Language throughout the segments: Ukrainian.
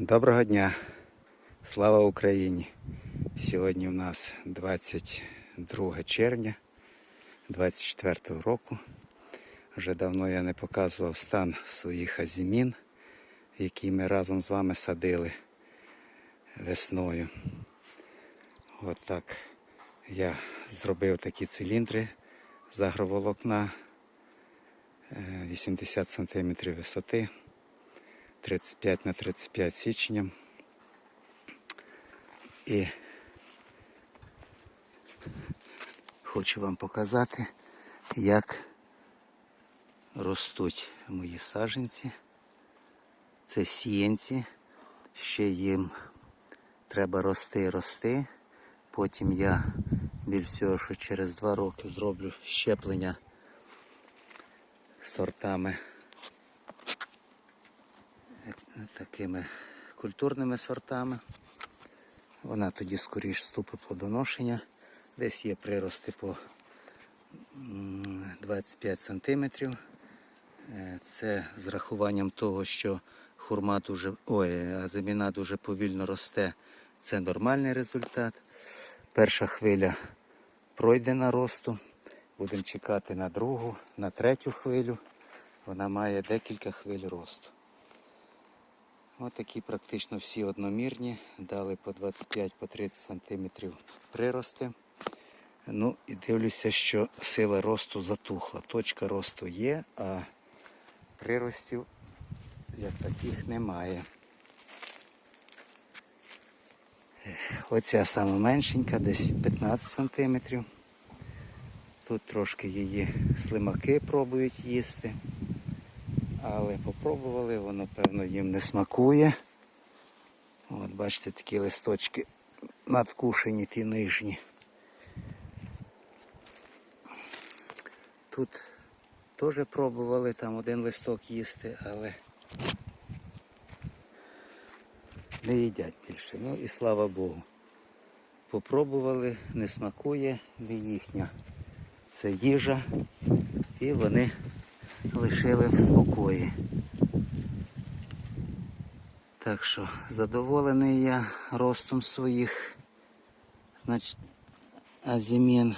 Доброго дня! Слава Україні! Сьогодні в нас 22 червня 24 року. Вже давно я не показував стан своїх азімін, які ми разом з вами садили весною. От так я зробив такі циліндри з агроволокна е, 80 см висоти. 35 на 35 січенням. І хочу вам показати, як ростуть мої саженці. Це сіянці. Ще їм треба рости і рости. Потім я більш всього, що через два роки зроблю щеплення сортами такими культурними сортами. Вона тоді скоріш вступить плодоношення. Десь є прирости по 25 сантиметрів. Е, Це з рахуванням того, що хурма дуже, ой, азиміна дуже повільно росте. Це нормальний результат. Перша хвиля пройдена росту. Будемо чекати на другу, на третю хвилю. Вона має декілька хвиль росту. Ось такі практично всі одномірні, дали по 25-30 по 30 прирости. Ну і дивлюся, що сила росту затухла. Точка росту є, а приростів як таких немає. Оця саме меншенька, десь 15 сантиметрів. Тут трошки її слимаки пробують їсти. Але попробували, воно певно їм не смакує. От бачите, такі листочки надкушені, ті нижні. Тут теж пробували там один листок їсти, але не їдять більше. Ну і слава Богу. Попробували, не смакує, не їхня. Це їжа, і вони лишили в спокої. Так що задоволений я ростом своїх значить, азімін.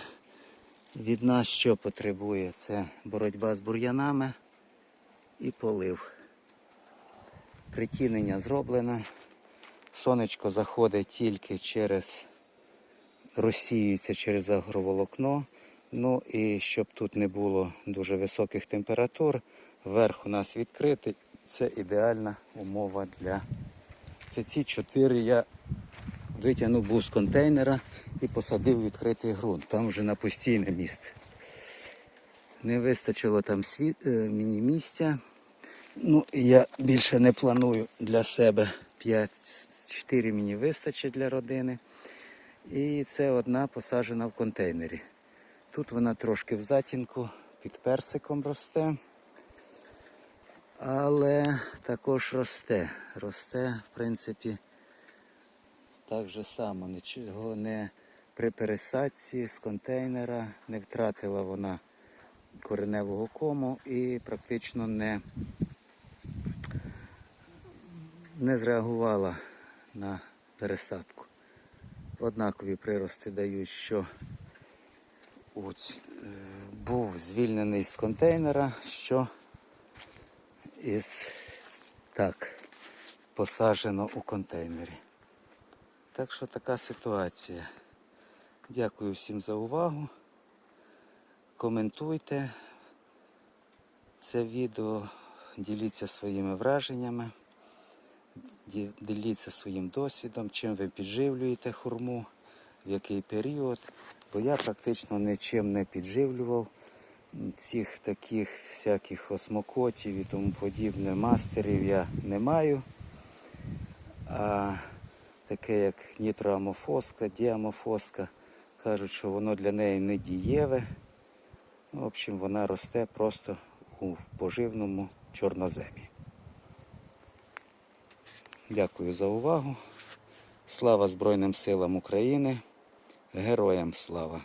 Від нас що потребує? Це боротьба з бур'янами і полив. Притінення зроблене. Сонечко заходить тільки через розсіюється через агроволокно. Ну і щоб тут не було дуже високих температур, верх у нас відкритий. Це ідеальна умова для. Це ці чотири я витягнув був з контейнера і посадив відкритий ґрунт. Там вже на постійне місце. Не вистачило там світ, е, мені місця. Ну, я більше не планую для себе 5, 4 мені вистачить для родини. І це одна посаджена в контейнері. Тут вона трошки в затінку під персиком росте. Але також росте. Росте, в принципі, так же само. Нічого не при пересадці з контейнера не втратила вона кореневого кому і практично не, не зреагувала на пересадку. Однакові прирости дають, що От, е, був звільнений з контейнера, що із так посаджено у контейнері. Так що така ситуація. Дякую всім за увагу. Коментуйте це відео, діліться своїми враженнями, діліться своїм досвідом, чим ви підживлюєте хурму, в який період. Бо я практично нічим не підживлював цих таких всяких осмокотів і тому подібне мастерів я не маю. А таке як нітроамофоска, діамофоска, кажуть, що воно для неї не дієве. В общем, вона росте просто у поживному чорноземі. Дякую за увагу. Слава Збройним силам України. Героям слава!